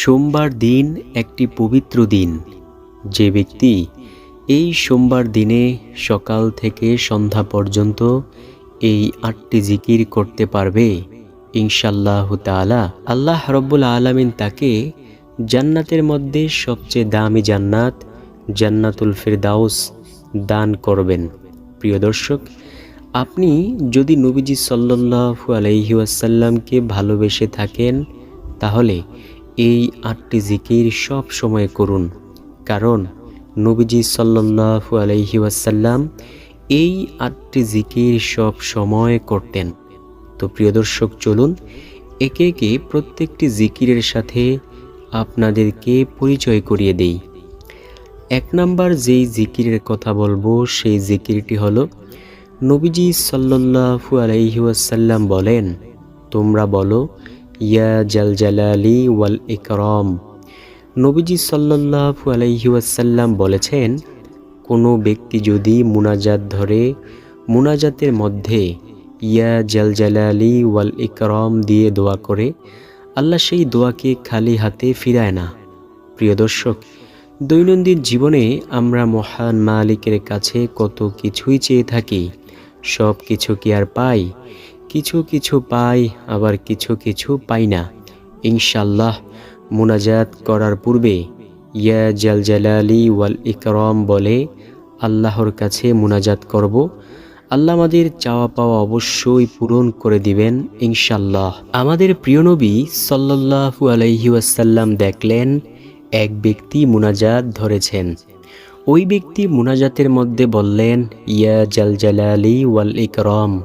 সোমবার দিন একটি পবিত্র দিন। যে ব্যক্তি এই সোমবার দিনে সকাল থেকে সন্ধ্যা পর্যন্ত এই আটটি জিকির করতে পারবে ইনশাল্লাহ তাআলা আল্লাহ রব্বুল আলমিন তাকে জান্নাতের মধ্যে সবচেয়ে দামি জান্নাত, জান্নাতুল ফিরদাউস দান করবেন। প্রিয় দর্শক, আপনি যদি নবীজি সাল্লাল্লাহু আলাইহি ওয়াসাল্লামকে ভালোবেসে থাকেন, তাহলে এই আটটি জিকির সব সময় করুন। কারণ নবীজি সাল্লাল্লাহু আলাইহি ওয়াসাল্লাম এই আটটি জিকির সব সময় করতেন। তো প্রিয় দর্শক, চলুন একে একে প্রত্যেকটি জিকিরের সাথে আপনাদেরকে পরিচয় করিয়ে দেই। এক নাম্বার যেই জিকিরের কথা বলব, সেই জিকিরটি হলো, নবীজি সাল্লাল্লাহু আলাইহি ওয়াসাল্লাম বলেন, তোমরা বলো ইয়া জাল জালালি ওয়াল ইকরম। নবীজি আলাইহি ওয়াসাল্লাম বলেছেন, কোনো ব্যক্তি যদি মুনাজাত ধরে, মুনাজাতের মধ্যে ইয়া জাল জালালি ওয়াল ইকরম দিয়ে দোয়া করে, আল্লাহ সেই দোয়াকে খালি হাতে ফিরায় না। প্রিয় দর্শক, দৈনন্দিন জীবনে আমরা মহান মালিকের কাছে কত কিছুই চেয়ে থাকি সব কিছু কি আর পাই? কিছু কিছু পাই, আবার কিছু কিছু পাই না। ইনশাল্লাহ মুনাজাত করার পূর্বে ইয়া জাল জালালি ওয়াল ইকরম বলে আল্লাহর কাছে মুনাজাত করব। আল্লাহ আমাদের চাওয়া পাওয়া অবশ্যই পূরণ করে দিবেন ইনশাল্লাহ আমাদের প্রিয় নবী সাল্লাল্লাহু আলাইহি ওয়াসাল্লাম দেখলেন, এক ব্যক্তি মুনাজাত ধরেছেন। ওই ব্যক্তি মুনাজাতের মধ্যে বললেন, ইয়া জাল জালালি ওয়াল ইকরম।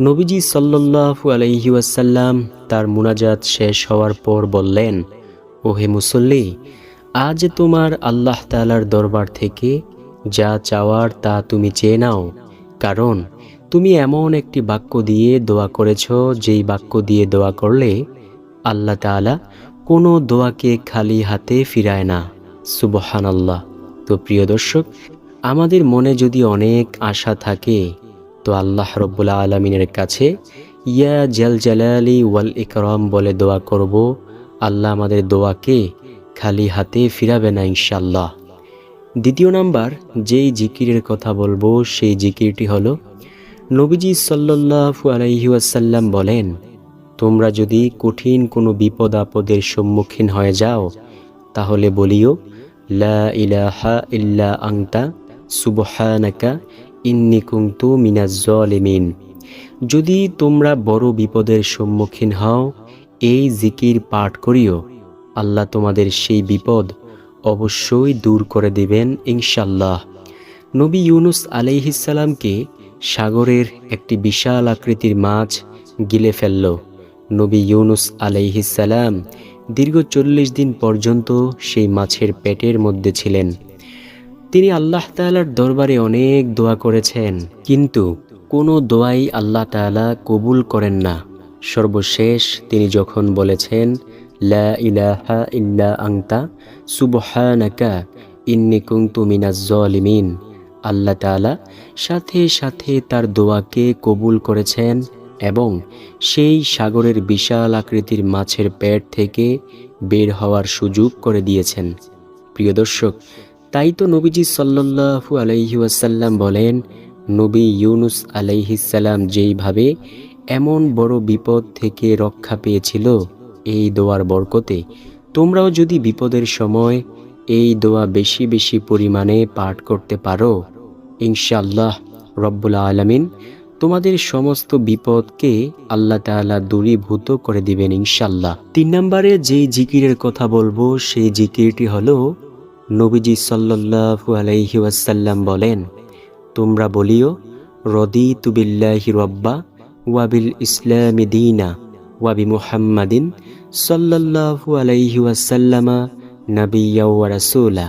নবীজি সাল্লাল্লাহু আলাইহি ওয়াসাল্লাম তার মুনাজাত শেষ হওয়ার পর বললেন, ওহে মুসল্লি, আজ তোমার আল্লাহ তাআলার দরবার থেকে যা চাওয়ার তা তুমি চেয়ে নাও, কারণ তুমি এমন একটি বাক্য দিয়ে দোয়া করেছ, যেই বাক্য দিয়ে দোয়া করলে আল্লাহ তাআলা কোনো দোয়াকে খালি হাতে ফিরায় না। সুবহান আল্লাহ তো প্রিয় দর্শক, আমাদের মনে যদি অনেক আশা থাকে তো আল্লাহ রব্বুল্লা আলমিনের কাছে, ইয়া জাল জালালি ওয়াল ইকরম বলে দোয়া করব। আল্লাহ আমাদের দোয়াকে খালি হাতে ফিরাবে না ইনশাল্লাহ দ্বিতীয় নাম্বার, যেই জিকিরের কথা বলব, সেই জিকিরটি হলো, নবীজি সাল্লাল্লাহু আলাইহি ওয়াসাল্লাম বলেন, তোমরা যদি কঠিন কোনো বিপদ আপদের সম্মুখীন হয়ে যাও, তাহলে বলিও, লা ইলাহা ইল্লা আংতা সুবহানাকা ইন্নি কুনতু মিনাজ জালিমিন। যদি তোমরা বড় বিপদের সম্মুখীন হও, এই জিকির পাঠ করিও। আল্লাহ তোমাদের সেই বিপদ অবশ্যই দূর করে দেবেন ইনশাল্লাহ নবী ইউনুস আলাইহিসালামকে সাগরের একটি বিশাল আকৃতির মাছ গিলে ফেলল। নবী ইউনুস আলাইহিসালাম দীর্ঘ চল্লিশ দিন পর্যন্ত সেই মাছের পেটের মধ্যে ছিলেন। তিনি আল্লাহ তাআলার দরবারে অনেক দোয়া করেছেন, কিন্তু কোনো দোয়াই আল্লাহ তাআলা কবুল করেন না। সর্বশেষ তিনি যখন বলেছেন, লা ইলাহা ইল্লা আংতা আল্লাহ তাআলা সাথে সাথে তার দোয়াকে কবুল করেছেন এবং সেই সাগরের বিশাল আকৃতির মাছের পেট থেকে বের হওয়ার সুযোগ করে দিয়েছেন। প্রিয় দর্শক তাই তো নবীজি সাল্লাল্লাহু আলাইহি ওয়াসাল্লাম বলেন, নবী ইউনুস আলাইহিসাল্লাম যেইভাবে এমন বড় বিপদ থেকে রক্ষা পেয়েছিল এই দোয়ার বরকতে, তোমরাও যদি বিপদের সময় এই দোয়া বেশি বেশি পরিমাণে পাঠ করতে পারো, ইনশাআল্লাহ রব্বুল আলমিন তোমাদের সমস্ত বিপদকে আল্লাহ তাআলা দূরীভূত করে দিবেন ইনশাল্লাহ তিন নম্বরে যেই জিকিরের কথা বলব, সেই জিকিরটি হলো নবীজি সাল্লাল্লাহু আলাইহি ওয়াসাল্লাম বলেন, তোমরা বলিও রদি তুবিল্লাহি রব্বা ওয়াবিল ইসলামি দিনা ওয়াবি মুহাম্মাদিন সাল্লাল্লাহু আলাইহি ওয়াসাল্লামা নাবিয়্যা ওয়া রাসূলা।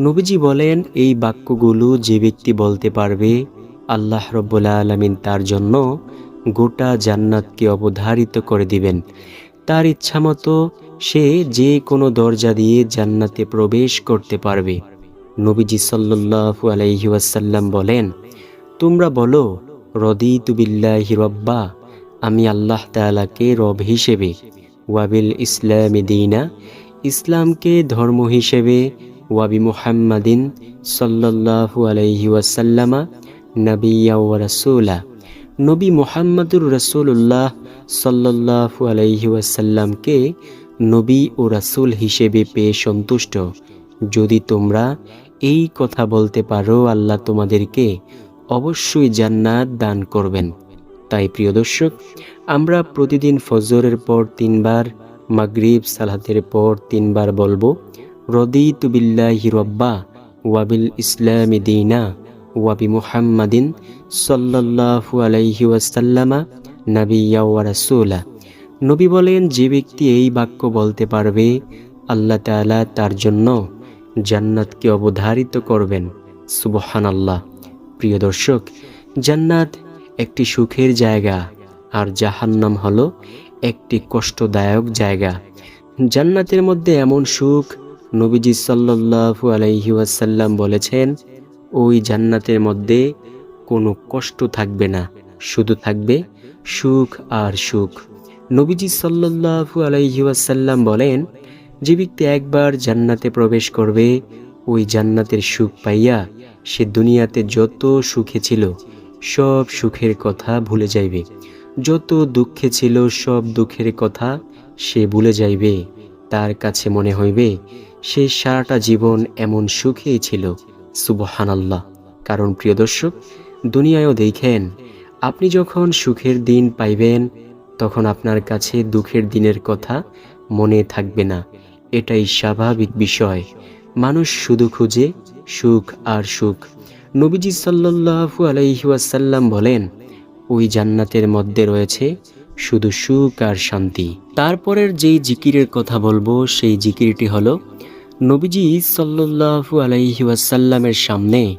নবীজি বলেন, এই বাক্যগুলো যে ব্যক্তি বলতে পারবে, আল্লাহ রব্বুল আলমিন তার জন্য গোটা জান্নাতকে অবধারিত করে দিবেন। তার ইচ্ছামতো সে যে কোনো দরজা দিয়ে জান্নাতে প্রবেশ করতে পারবে। নবীজি সাল্লাল্লাহু আলাইহি বলেন, তোমরা বলো রদি তুবিল্লাহি রব্বা, আমি আল্লাহ তালাকে রব হিসেবে ওয়াবিল ইসলামি দিনা, ইসলামকে ধর্ম হিসেবে ওয়াবি মুহাম্মাদিন সাল্লাল্লাহু আলাইহি ওয়াসাল্লামা, নবিয়া রাসূলা, নবী মুহাম্মদুর রাসূলুল্লাহ সাল্লাল্লাহু আলাইহি নবী ও রাসূল হিসেবে পেয়ে সন্তুষ্ট। যদি তোমরা এই কথা বলতে পারো, আল্লাহ তোমাদেরকে অবশ্যই জান্নাত দান করবেন। তাই প্রিয় দর্শক, আমরা প্রতিদিন ফজরের পর তিনবার, মাগরিব সালাতের পর তিনবার বলব রদি তুবিল্লাহি রব্বা ওয়াবিল ইসলামি দিনা ওয়াবি মুহাম্মাদিন সাল্লাল্লাহু আলাইহি ওয়াসাল্লামা নাবিয়া ওয়া রাসূলা। নবী বলেন, যে ব্যক্তি এই বাক্য বলতে পারবে, আল্লাহ তাআলা তার জন্য জান্নাতকে অবধারিত করবেন। সুবহান আল্লাহ প্রিয় দর্শক, জান্নাত একটি সুখের জায়গা, আর জাহান্নাম হলো একটি কষ্টদায়ক জায়গা। জান্নাতের মধ্যে এমন সুখ নবীজি সাল্লাল্লাহু আলাইহি ওয়াসাল্লাম বলেছেন, ওই জান্নাতের মধ্যে কোনো কষ্ট থাকবে না, শুধু থাকবে সুখ আর সুখ। নবীজি সাল্লাল্লাহু আলাইহি ওয়াসাল্লাম বলেন, যে ব্যক্তি একবার জান্নাতে প্রবেশ করবে, ওই জান্নাতের সুখ পাইয়া সে দুনিয়াতে যত সুখে ছিল, সব সুখের কথা ভুলে যাইবে। যত দুঃখে ছিল, সব দুঃখের কথা সে ভুলে যাইবে। তার কাছে মনে হইবে, সে সারাটা জীবন এমন সুখেই ছিল। সুবহানাল্লাহ। কারণ প্রিয় দর্শক, দুনিয়ায়ও দেখেন, আপনি যখন সুখের দিন পাইবেন তখন আপনার কাছে দুঃখের দিনের কথা মনে থাকবে না। এটাই স্বাভাবিক বিষয়। মানুষ শুধু খুঁজে সুখ আর সুখ। নবীজি সাল্লাল্লাহু আলাইহিউয়াসাল্লাম বলেন, ওই জান্নাতের মধ্যে রয়েছে শুধু সুখ আর শান্তি। তারপরের যেই জিকিরের কথা বলব, সেই জিকিরটি হলো, নবীজি সাল্লাল্লাহু আলাইহিয়াসাল্লামের সামনে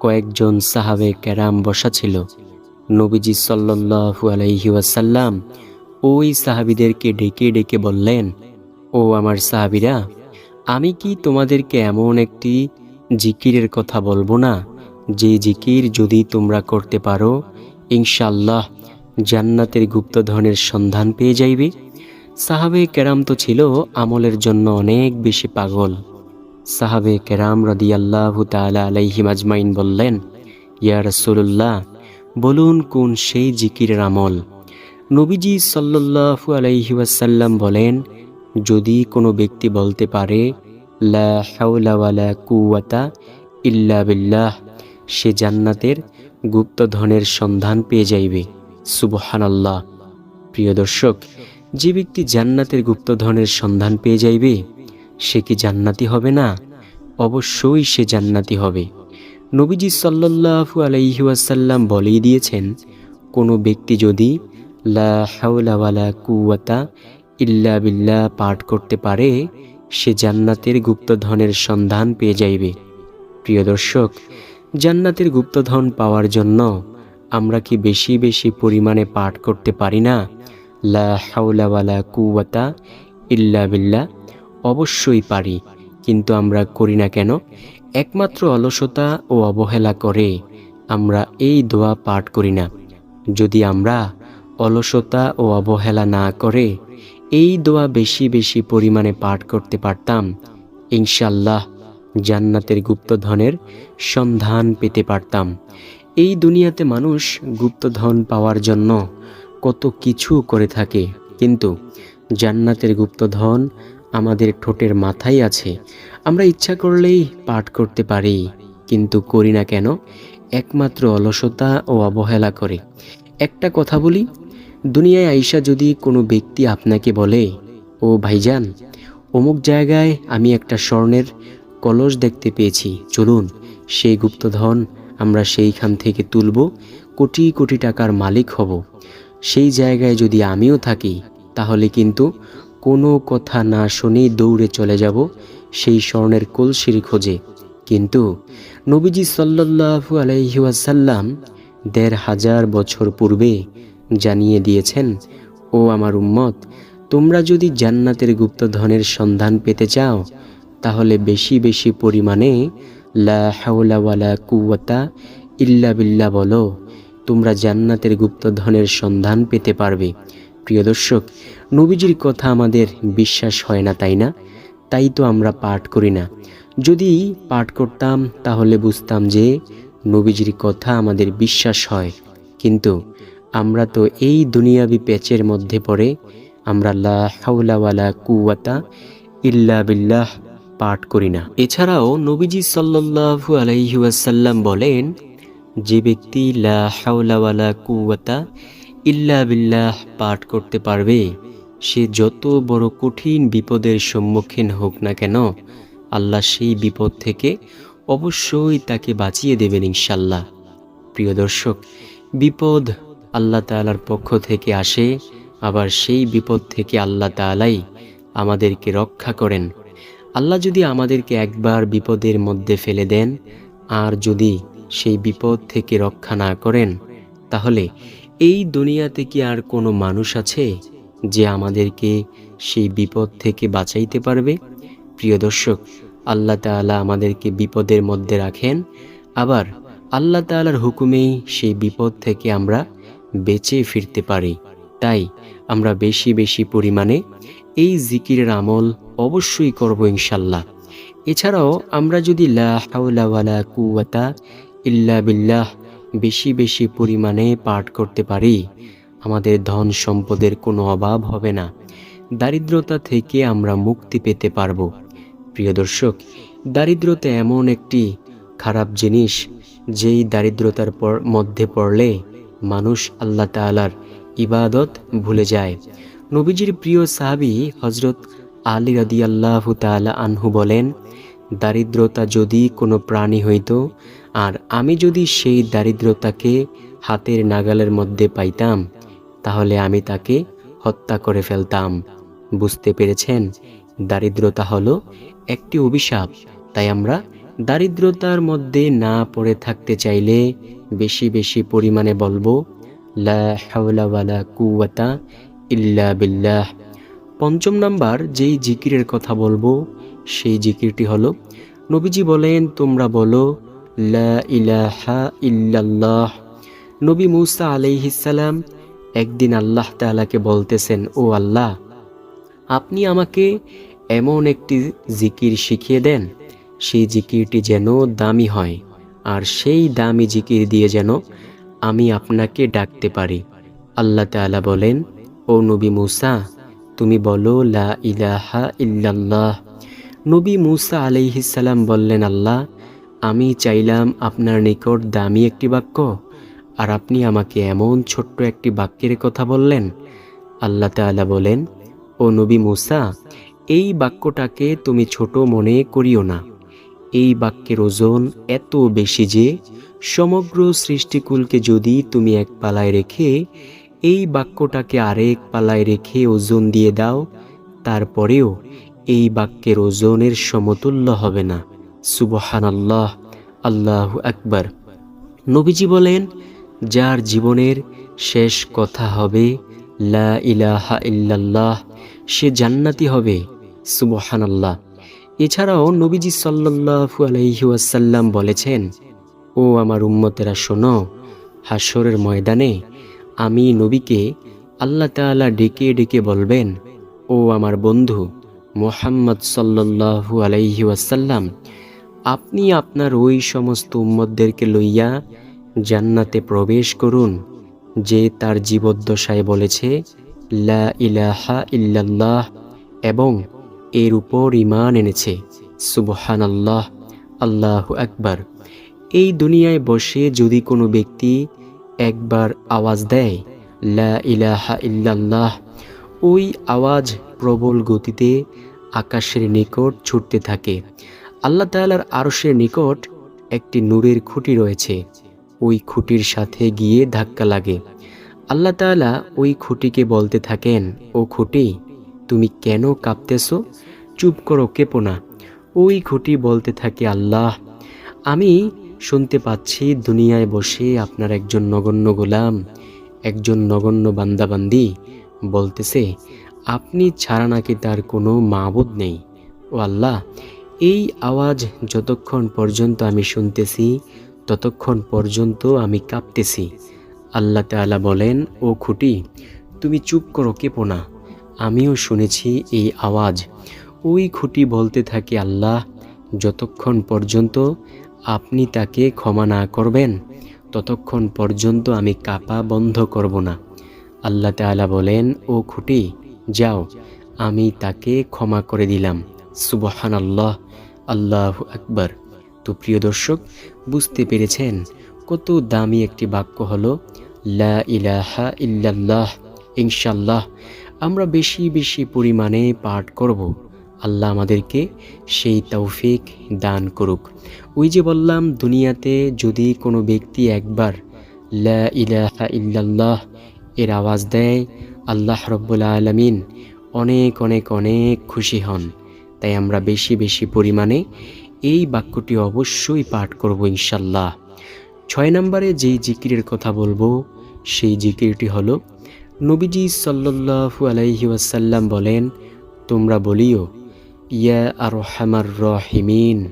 কয়েকজন সাহাবে ক্যারাম বসা ছিল। নবীজি সাল্লাল্লাহু আলাইহি ওয়াসাল্লাম ওই সাহাবিদেরকে ডেকে ডেকে বললেন, ও আমার সাহাবিরা, আমি কি তোমাদেরকে এমন একটি জিকিরের কথা বলব না? যে জিকির যদি তোমরা করতে পারো ইনশাল্লাহ জান্নাতের গুপ্তধনের সন্ধান পেয়ে যাইবে। সাহাবে কেরাম তো ছিল আমলের জন্য অনেক বেশি পাগল। সাহাবে কেরাম রদিয়াল্লাহ তালা আলাইহিম আজমাইন বললেন, ইয়া রসুল্লাহ বলুন কোন সেই জিকিরের আমল? নবীজি সাল্লাল্লাহু আলাইহি ওয়াসাল্লাম বলেন, যদি কোনো ব্যক্তি বলতে পারে, লা কুওয়াতা ইল্লা বিল্লাহ, সে জান্নাতের গুপ্তধনের সন্ধান পেয়ে যাইবে। সুবহানাল্লাহ। প্রিয় দর্শক, যে ব্যক্তি জান্নাতের গুপ্তধনের সন্ধান পেয়ে যাইবে, সে কি জান্নাতি হবে না? অবশ্যই সে জান্নাতি হবে। নবীজি সাল্লাল্লাহু আলাইহি ওয়াসাল্লাম বলেই দিয়েছেন, কোনো ব্যক্তি যদি লা হাওলা ওয়ালা কুওয়াতা ইল্লা বিল্লা পাঠ করতে পারে, সে জান্নাতের গুপ্তধনের সন্ধান পেয়ে যাইবে। প্রিয় দর্শক, জান্নাতের গুপ্তধন পাওয়ার জন্য আমরা কি বেশি বেশি পরিমাণে পাঠ করতে পারি না? লা হাওলা ওয়ালা কুওয়াতা ইল্লা বিল্লা অবশ্যই পারি, কিন্তু আমরা করি না কেন? একমাত্র অলসতা ও অবহেলা করে আমরা এই দোয়া পাঠ করি না। যদি আমরা অলসতা ও অবহেলা না করে এই দোয়া বেশি বেশি পরিমাণে পাঠ করতে পারতাম ইনশাল্লাহ জান্নাতের গুপ্তধনের সন্ধান পেতে পারতাম। এই দুনিয়াতে মানুষ গুপ্তধন পাওয়ার জন্য কত কিছু করে থাকে, কিন্তু জান্নাতের গুপ্তধন আমাদের ঠোঁটের মাথায় আছে। আমরা ইচ্ছা করলেই পাঠ করতে পারি, কিন্তু করি না কেন? একমাত্র অলসতা ও অবহেলা করে। একটা কথা বলি, দুনিয়ায় আইসা যদি কোনো ব্যক্তি আপনাকে বলে, ও ভাইজান, অমুক জায়গায় আমি একটা স্বর্ণের কলস দেখতে পেয়েছি, চলুন সেই গুপ্তধন আমরা সেইখান থেকে তুলব, কোটি কোটি টাকার মালিক হব। সেই জায়গায় যদি আমিও থাকি, তাহলে কিন্তু কোনো কথা না শুনেই দৌড়ে চলে যাব সেই স্বর্ণের কলসির খোঁজে। কিন্তু নবীজি সাল্লাল্লাহু আলাইহি ওয়াসাল্লাম দেড় হাজার বছর পূর্বে জানিয়ে দিয়েছেন, ও আমার উম্মত, তোমরা যদি জান্নাতের গুপ্তধনের সন্ধান পেতে চাও, তাহলে বেশি বেশি পরিমাণে লা কুওয়াতা ইল্লা বিল্লা বলো, তোমরা জান্নাতের গুপ্তধনের সন্ধান পেতে পারবে। প্রিয় দর্শক, নবীজির কথা আমাদের বিশ্বাস হয় না, তাই না? তাই তো আমরা পাঠ করি না। যদি পাঠ করতাম, তাহলে বুঝতাম যে নবীজির কথা আমাদের বিশ্বাস হয়। কিন্তু আমরা তো এই দুনিয়াবি প্যাচের মধ্যে পড়ে, আমরা লা কুওয়াতা ইল্লা বিল্লাহ পাঠ করি না। এছাড়াও নবীজি সাল্লাল্লাহু আলাইহি ওয়াসাল্লাম বলেন, যে ব্যক্তি লা কুওয়াতা ইল্লা বিল্লাহ পাঠ করতে পারবে সে যত বড় কঠিন বিপদের সম্মুখীন হোক না কেন, আল্লাহ সেই বিপদ থেকে অবশ্যই তাকে বাঁচিয়ে দেবেন ইনশাল্লাহ প্রিয় দর্শক, বিপদ আল্লাহ তাআলার পক্ষ থেকে আসে, আবার সেই বিপদ থেকে আল্লাহ তাআলাই আমাদেরকে রক্ষা করেন। আল্লাহ যদি আমাদেরকে একবার বিপদের মধ্যে ফেলে দেন, আর যদি সেই বিপদ থেকে রক্ষা না করেন, তাহলে এই দুনিয়াতে কি আর কোনো মানুষ আছে? যে আমাদেরকে সেই বিপদ থেকে বাঁচাইতে পারবে। প্রিয় দর্শক, আল্লাহ তাআলা আমাদেরকে বিপদের মধ্যে রাখেন। আবার আল্লাহ তাআলার হুকুমেই সেই বিপদ থেকে আমরা বেঁচে ফিরতে পারি। তাই আমরা বেশি বেশি পরিমাণে এই জিকিরের আমল অবশ্যই করব ইনশাল্লাহ এছাড়াও আমরা যদি লা হাওলা ওয়ালা কুওয়াতা ইল্লা বিল্লাহ বেশি বেশি পরিমাণে পাঠ করতে পারি আমাদের ধন সম্পদের কোনো অভাব হবে না। দারিদ্রতা থেকে আমরা মুক্তি পেতে পারব। প্রিয় দর্শক, দারিদ্রতা এমন একটি খারাপ জিনিস, যেই দারিদ্রতার পর, মধ্যে পড়লে মানুষ আল্লাহ তাআলার ইবাদত ভুলে যায়। নবীজির প্রিয় সাহাবী হজরত আলী রাদি আল্লাহ তালা আনহু বলেন, দারিদ্রতা যদি কোনো প্রাণী হইত, আর আমি যদি সেই দারিদ্রতাকে হাতের নাগালের মধ্যে পাইতাম তাহলে আমি তাকে হত্যা করে ফেলতাম। বুঝতে পেরেছেন? দারিদ্রতা হলো একটি অভিশাপ, তাই আমরা দারিদ্রতার মধ্যে না পড়ে থাকতে চাইলে বেশি বেশি পরিমাণে বলব, লা হাওলা ওয়ালা কুওয়াতা ইল্লা বিল্লাহ। পঞ্চম নাম্বার, যেই জিকিরের কথা বলব, সেই জিকিরটি হলো, নবীজি বলেন, তোমরা বলো, লা ইলাহা ইল্লাল্লাহ। নবী মুসা আলাইহিসাল্লাম একদিন আল্লাহ তাআলাকে বলতেছেন, ও আল্লাহ, আপনি আমাকে এমন একটি জিকির শিখিয়ে দেন, সেই জিকিরটি যেন দামি হয়, আর সেই দামি জিকির দিয়ে যেন আমি আপনাকে ডাকতে পারি। আল্লাহ তাআলা বলেন, ও নবী মুসা, তুমি বলো, লা ইলাহা ইল্লাল্লাহ। নবী মুসা আলাইহিসাল্লাম বললেন, আল্লাহ, আমি চাইলাম আপনার নিকট দামি একটি বাক্য আর আপনি আমাকে এমন ছোট্ট একটি বাক্যের কথা বললেন? আল্লাহ তাআলা বলেন, ও নবী মুসা, এই বাক্যটাকে তুমি ছোট মনে করিও না। এই বাক্যের ওজন এত বেশি যে সমগ্র সৃষ্টিকুলকে যদি তুমি এক পালায় রেখে এই বাক্যটাকে আরেক পালায় রেখে ওজন দিয়ে দাও, তারপরেও এই বাক্যের ওজনের সমতুল্য হবে না। সুবহান আল্লাহ আল্লাহ আকবার। নবীজি বলেন যার জীবনের শেষ কথা হবে, লা ইলাহা ইল্লাল্লাহ সে জান্নাতি হবে সুবহান আল্লাহ এছাড়াও নবীজি সাল্লাল্লাহু আলাইহি ওয়াসাল্লাম বলেছেন, ও আমার উম্মতেরা, শোনো হাসরের ময়দানে আমি নবীকে আল্লাহ তাআলা ডেকে ডেকে বলবেন, ও আমার বন্ধু মোহাম্মদ সাল্লাল্লাহু আলাইহি ওয়াসাল্লাম, আপনি আপনার ওই সমস্ত উম্মতদেরকে লইয়া জান্নাতে প্রবেশ করুন, যে তার জীবদ্দশায় বলেছে, লা ইলাহা ইল্লাল্লাহ এবং এর উপর ইমান এনেছে। সুবহান আল্লাহ আল্লাহ আকবার। এই দুনিয়ায় বসে যদি কোনো ব্যক্তি একবার আওয়াজ দেয়, লা ইলাহা ইল্লাল্লাহ ওই আওয়াজ প্রবল গতিতে আকাশের নিকট ছুটতে থাকে। আল্লাহ তাআলার আরশের নিকট একটি নূরের খুঁটি রয়েছে। ওই খুঁটির সাথে গিয়ে ধাক্কা লাগে। আল্লাহ তাআলা ওই খুঁটিকে বলতে থাকেন, ও খুঁটি, তুমি কেন কাঁপতেছো? চুপ করো, কেঁপো না। ওই খুঁটি বলতে থাকে, আল্লাহ, আমি শুনতে পাচ্ছি দুনিয়ায় বসে আপনার একজন নগণ্য গোলাম, একজন নগণ্য বান্দাবান্দি বলতেছে, আপনি ছাড়া নাকি তার কোনো মাবুদ নেই। ও আল্লাহ, এই আওয়াজ যতক্ষণ পর্যন্ত আমি শুনতেছি ততক্ষণ পর্যন্ত আমি কাঁপতেছি। আল্লাহ তাআলা বলেন, ও খুঁটি, তুমি চুপ করো, কেঁপো না। আমিও শুনেছি এই আওয়াজ। ওই খুঁটি বলতে থাকে, আল্লাহ, যতক্ষণ পর্যন্ত আপনি তাকে ক্ষমা না করবেন, ততক্ষণ পর্যন্ত আমি কাপা বন্ধ করব না। আল্লাহ তাআলা বলেন, ও খুঁটি, যাও, আমি তাকে ক্ষমা করে দিলাম। সুবহান আল্লাহ আল্লাহ আকবর। তো প্রিয় দর্শক, বুঝতে পেরেছেন কত দামি একটি বাক্য হলো, লা ইলাহা ইল্লাল্লাহ ইনশাল্লাহ আমরা বেশি বেশি পরিমাণে পাঠ করব। আল্লাহ আমাদেরকে সেই তৌফিক দান করুক। ওই যে বললাম, দুনিয়াতে যদি কোনো ব্যক্তি একবার লা ইলাহা ইল্লাল্লাহ এর আওয়াজ দেয়, আল্লাহ রব্বুল আলমিন অনেক অনেক অনেক খুশি হন। তাই আমরা বেশি বেশি পরিমাণে এই বাক্যটি অবশ্যই পাঠ করব ইনশাল্লাহ। ছয় নম্বরে যেই জিকিরের কথা বলব, সেই জিকিরটি হলো, নবীজি সাল্লাল্লাহু আলাইহি ওয়াসাল্লাম বলেন, তোমরা বলিও, ইয়া আর হামার রহিমিন।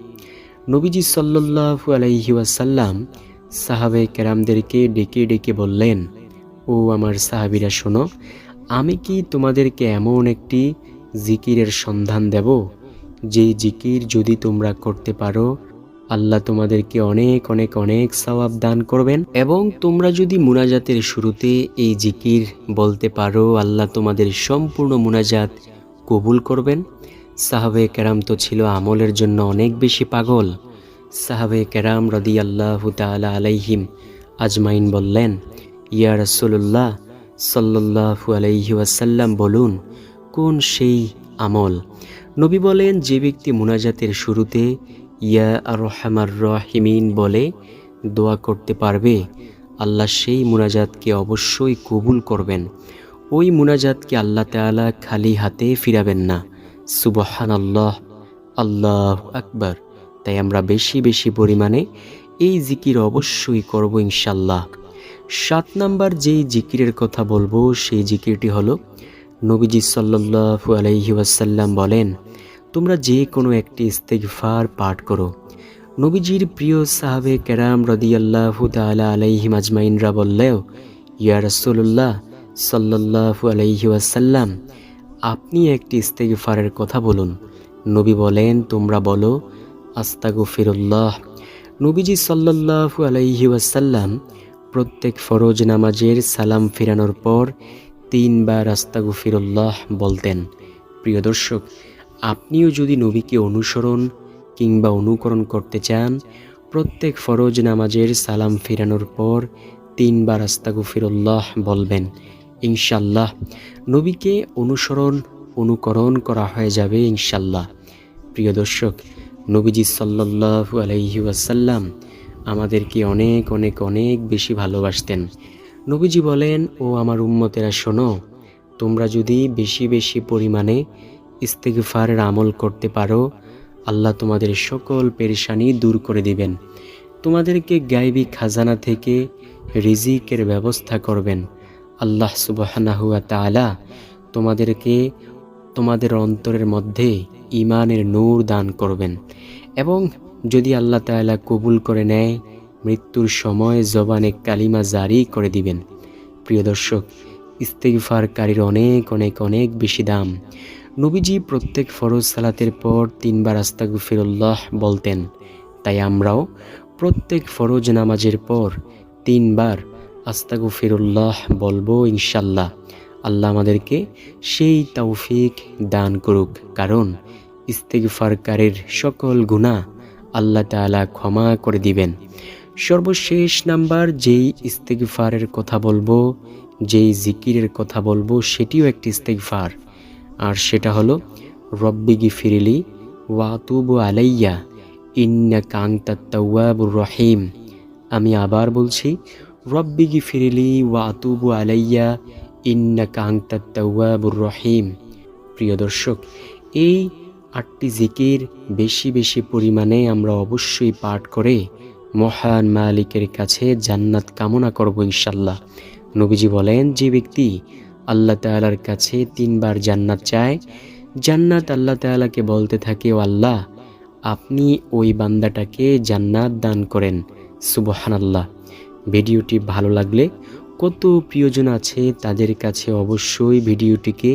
নবীজি সাল্লাল্লাহু আলাইহি ওয়াসাল্লাম সাহাবে কেরামদেরকে ডেকে ডেকে বললেন, ও আমার সাহাবিরা শোনো, আমি কি তোমাদেরকে এমন একটি জিকিরের সন্ধান দেব? যেই জিকির যদি তোমরা করতে পারো, আল্লাহ তোমাদেরকে অনেক অনেক অনেক সওয়াব দান করবেন। এবং তোমরা যদি মুনাজাতের শুরুতে এই জিকির বলতে পারো, আল্লাহ তোমাদের সম্পূর্ণ মুনাজাত কবুল করবেন। সাহাবে কেরাম তো ছিল আমলের জন্য অনেক বেশি পাগল। সাহাবে কেরাম রদি আল্লাহ তালা আলাইহিম আজমাইন বললেন, ইয়া রসুল্লাহ সাল্লাহু আলাইহি ওয়াসাল্লাম বলুন, কোন সেই আমল? নবী বলেন, যে ব্যক্তি মুনাজাতের শুরুতে ইয়া আর রহমার রহিমিন বলে দোয়া করতে পারবে, আল্লাহ সেই মুনাজাতকে অবশ্যই কবুল করবেন। ওই মুনাজাতকে আল্লাহ তাআলা খালি হাতে ফিরাবেন না। সুবহান আল্লাহ আল্লাহ আকবার। তাই আমরা বেশি বেশি পরিমাণে এই জিকির অবশ্যই করব ইনশাল্লাহ সাত নাম্বার যেই জিকিরের কথা বলব, সেই জিকিরটি হলো নবীজি সাল্লাল্লাহু আলাইহি ওয়াসাল্লাম বলেন তোমরা যে কোনো একটি ইস্তেগফার পাঠ করো। নবীজির প্রিয় সাহাবে কেরাম রদিয়াল্লাহু তাআলা আলাইহিম আজমাইনরা বললেও, ইয়া রাসূলুল্লাহ সাল্লাল্লাহু আলাইহি ওয়াসাল্লাম, আপনি একটি ইস্তেগফারের কথা বলুন। নবী বলেন, তোমরা বলো, আস্তাগফিরুল্লাহ। নবীজি সাল্লাল্লাহু আলাইহি ওয়াসাল্লাম প্রত্যেক ফরজ নামাজের সালাম ফিরানোর পর তিনবার আস্তাগফিরুল্লাহ বলতেন। প্রিয় দর্শক আপনিও যদি নবীকে অনুসরণ কিংবা অনুকরণ করতে চান, প্রত্যেক ফরজ নামাজের সালাম ফিরানোর পর তিনবার আস্তাগফিরুল্লাহ বলবেন, ইনশাল্লাহ। নবীকে অনুসরণ, অনুকরণ করা হয়ে যাবে ইনশাল্লাহ। প্রিয় দর্শক, নবীজি সাল্লাল্লাহু আলাইহি ওয়াসাল্লাম আমাদেরকে অনেক অনেক অনেক বেশি ভালোবাসতেন। নবীজি বলেন, ও আমার উম্মতেরা, শোনো, তোমরা যদি বেশি বেশি পরিমাণে ইস্তেগফারের আমল করতে পারো, আল্লাহ তোমাদের সকল পেরেশানি দূর করে দিবেন। তোমাদেরকে গাইবী খাজানা থেকে রিজিকের ব্যবস্থা করবেন। আল্লাহ সুবহানাহুয়া তাআলা তোমাদেরকে তোমাদের অন্তরের মধ্যে ইমানের নূর দান করবেন এবং যদি আল্লাহ তাআলা কবুল করে নেয়, মৃত্যুর সময় জবানে কালিমা জারি করে দিবেন। প্রিয় দর্শক, ইস্তেগফারকারীর অনেক অনেক অনেক বেশি দাম। নবীজি প্রত্যেক ফরজ সালাতের পর তিনবার আস্তাগফিরুল্লাহ বলতেন। তাই আমরাও প্রত্যেক ফরজ নামাজের পর তিনবার আস্তাগফিরুল্লাহ বলব ইনশাল্লাহ আল্লাহ আমাদেরকে সেই তৌফিক দান করুক, কারণ ইস্তেগফারকারীর সকল গুণা আল্লাহ তাআলা ক্ষমা করে দিবেন। সর্বশেষ নাম্বার, যেই ইস্তেগফারের কথা বলব, যেই জিকিরের কথা বলব, সেটিও একটি ইস্তেগফার। আর সেটা হলো, রব্বি গিফিরিলি ওয়াতুবু আলাইয়া ইন্না কাংতাত্তাওয়াবুর রহিম। আমি আবার বলছি, রব্বি গিফিরিলি ওয়াতুবু আলাইয়া ইন্না কাংতাত্তাওয়াবুর রহিম। প্রিয় দর্শক, এই আটটি জিকির বেশি বেশি পরিমাণে আমরা অবশ্যই পাঠ করে মহান মালিকের কাছে জান্নাত কামনা করব ইনশাল্লাহ। নবীজি বলেন, যে ব্যক্তি আল্লাহ তালার কাছে তিনবার জান্নাত চায়। জান্নাত আল্লাহ তালাকে বলতে থাকে, ও আল্লাহ, আপনি ওই বান্দাটাকে জান্নাত দান করেন। সুবহান আল্লাহ ভিডিওটি ভালো লাগলে কত প্রিয়জন আছে তাদের কাছে অবশ্যই ভিডিওটিকে